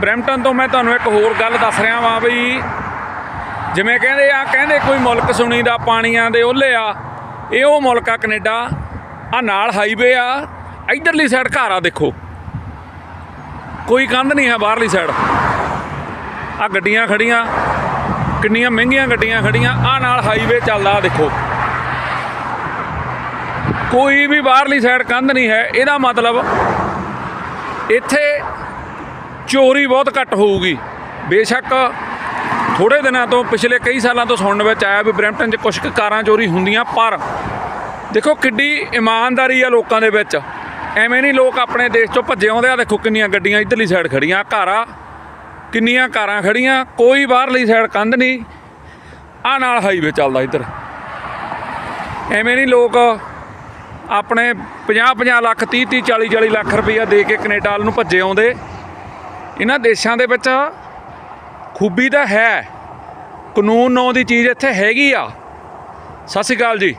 Brampton ਤੋਂ ਮੈਂ ਤੁਹਾਨੂੰ ਇੱਕ ਹੋਰ ਗੱਲ ਦੱਸ ਰਿਹਾ ਵਾਂ ਬਈ ਜਿਵੇਂ ਕਹਿੰਦੇ ਆ, ਕਹਿੰਦੇ ਕੋਈ ਮੁਲਕ ਸੁਣੀ ਦਾ ਪਾਣੀਆਂ ਦੇ ਓਲੇ ਆ, ਇਹ ਉਹ ਮੁਲਕ ਆ ਕੈਨੇਡਾ, ਆ ਨਾਲ ਹਾਈਵੇ ਆ, ਇਧਰਲੀ ਸਾਈਡ ਘਰ ਆ ਦੇਖੋ। ਕੋਈ ਕੰਧ ਨਹੀਂ ਹੈ ਬਾਹਰਲੀ ਸਾਈਡ ਆ ਗੱਡੀਆਂ ਖੜੀਆਂ, ਕਿੰਨੀਆਂ ਮਹਿੰਗੀਆਂ ਗੱਡੀਆਂ ਖੜੀਆਂ, ਆ ਨਾਲ ਹਾਈਵੇ ਚੱਲਦਾ ਦੇਖੋ। ਕੋਈ ਵੀ ਬਾਹਰਲੀ ਸਾਈਡ ਕੰਧ ਨਹੀਂ ਹੈ, ਇਹਦਾ ਮਤਲਬ ਇੱਥੇ ਚੋਰੀ ਬਹੁਤ ਘੱਟ ਹੋਊਗੀ। ਬੇਸ਼ੱਕ ਥੋੜੇ ਦਿਨਾਂ ਤੋਂ ਪਿਛਲੇ ਕਈ ਸਾਲਾਂ ਤੋਂ ਸੁਣਨ ਵਿੱਚ ਆਇਆ ਵੀ ਬ੍ਰੈਂਪਟਨ 'ਚ ਕੁਝ ਕੁ ਕਾਰਾਂ ਚੋਰੀ ਹੁੰਦੀਆਂ, ਪਰ ਦੇਖੋ ਕਿੱਡੀ ਇਮਾਨਦਾਰੀ ਆ ਲੋਕਾਂ ਦੇ ਵਿੱਚ। ਐਵੇਂ ਨਹੀਂ ਲੋਕ ਆਪਣੇ ਦੇਸ਼ 'ਚੋਂ ਭੱਜੇ ਆਉਂਦੇ ਆ, ਦੇਖੋ ਕਿੰਨੀਆਂ ਗੱਡੀਆਂ ਇੱਧਰਲੀ ਸਾਈਡ ਖੜੀਆਂ ਘਰ ਆ, ਕਿੰਨੀਆਂ ਕਾਰਾਂ ਖੜੀਆਂ ਕੋਈ ਬਾਹਰਲੀ ਸਾਈਡ ਕੰਧ ਨਹੀਂ ਆ ਨਾਲ ਹਾਈਵੇ ਚੱਲਦਾ ਇੱਧਰ। ਐਵੇਂ ਨਹੀਂ ਲੋਕ ਆਪਣੇ 50 50 ਲੱਖ 30 30 40 40 ਲੱਖ ਰੁਪਈਆ ਦੇ ਕੇ ਕੈਨੇਡਾ ਵੱਲ ਨੂੰ ਭੱਜੇ ਆਉਂਦੇ। ਇਹਨਾਂ ਦੇਸ਼ਾਂ ਦੇ ਵਿੱਚ ਖੂਬੀ ਤਾਂ ਹੈ। ਕਾਨੂੰਨ ਨਾਂ ਦੀ ਚੀਜ਼ ਇੱਥੇ ਹੈਗੀ ਆ। ਸਤਿ ਸ਼੍ਰੀ ਅਕਾਲ ਜੀ।